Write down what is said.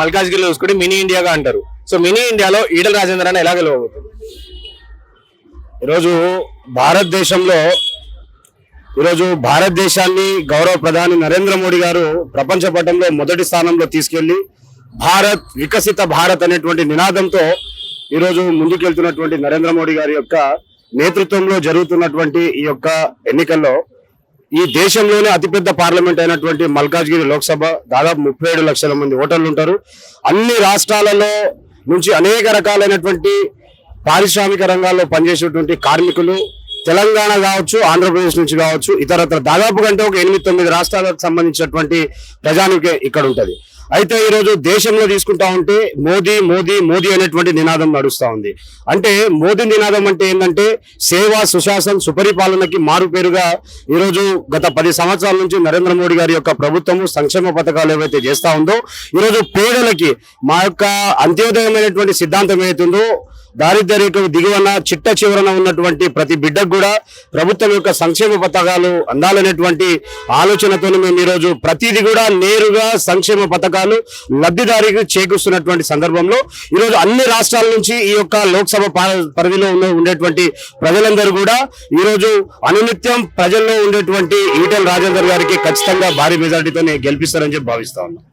మల్కాజ్గిరిలో చూసుకుంటే మినీ ఇండియాగా అంటారు. సో మినీ ఇండియాలో ఈడల రాజేంద్ర అని ఎలా గెలవబోతుంది? ఈరోజు భారతదేశంలో ఈరోజు భారతదేశాన్ని గౌరవ ప్రధాని నరేంద్ర మోడీ గారు ప్రపంచ పటంలో మొదటి స్థానంలో తీసుకెళ్ళి భారత్ వికసిత భారత్ అనేటువంటి నినాదంతో ఈరోజు ముందుకెళ్తున్నటువంటి నరేంద్ర మోడీ గారి యొక్క నేతృత్వంలో జరుగుతున్నటువంటి ఈ యొక్క ఎన్నికల్లో ఈ దేశంలోనే అతిపెద్ద పార్లమెంట్ అయినటువంటి మల్కాజ్గిరి లోక్సభ దాదాపు ముప్పై ఏడు లక్షల మంది ఓటర్లు ఉంటారు. అన్ని రాష్ట్రాలలో నుంచి అనేక రకాలైనటువంటి పారిశ్రామిక రంగాల్లో పనిచేసేటువంటి కార్మికులు తెలంగాణ కావచ్చు ఆంధ్రప్రదేశ్ నుంచి కావచ్చు ఇతరత్ర దాదాపు కంటే ఒక ఎనిమిది తొమ్మిది రాష్ట్రాలకు సంబంధించినటువంటి ప్రజానికి ఇక్కడ ఉంటుంది. అయితే ఈరోజు దేశంలో తీసుకుంటా ఉంటే మోదీ మోదీ మోదీ అనేటువంటి నినాదం నడుస్తూ ఉంది. అంటే మోదీ నినాదం అంటే ఏంటంటే సేవ సుశాసన్ సుపరిపాలనకి మారుపేరుగా ఈరోజు గత పది సంవత్సరాల నుంచి నరేంద్ర మోడీ గారి యొక్క ప్రభుత్వము సంక్షేమ పథకాలు ఏవైతే చేస్తా ఉందో ఈరోజు పేదలకి మా యొక్క అంత్యోదయమైనటువంటి సిద్ధాంతం ఏదైతుందో దారిద్ర్య రేఖకు దిగువన చిట్ట చివరన ఉన్నటువంటి ప్రతి బిడ్డకు కూడా ప్రభుత్వం యొక్క సంక్షేమ పథకాలు అందాలనేటువంటి ఆలోచనతో మేము ఈరోజు ప్రతిది కూడా నేరుగా సంక్షేమ పథకాలు లబ్ధిదారికి చేకూరుస్తున్నటువంటి సందర్భంలో ఈరోజు అన్ని రాష్ట్రాల నుంచి ఈ యొక్క లోక్సభ పరిధిలో ఉండేటువంటి ప్రజలందరూ కూడా ఈరోజు అనునిత్యం ప్రజల్లో ఉండేటువంటి ఈటెల రాజేందర్ గారికి ఖచ్చితంగా భారీ మెజార్టీతో గెలిపిస్తారని చెప్పి భావిస్తా ఉన్నాం.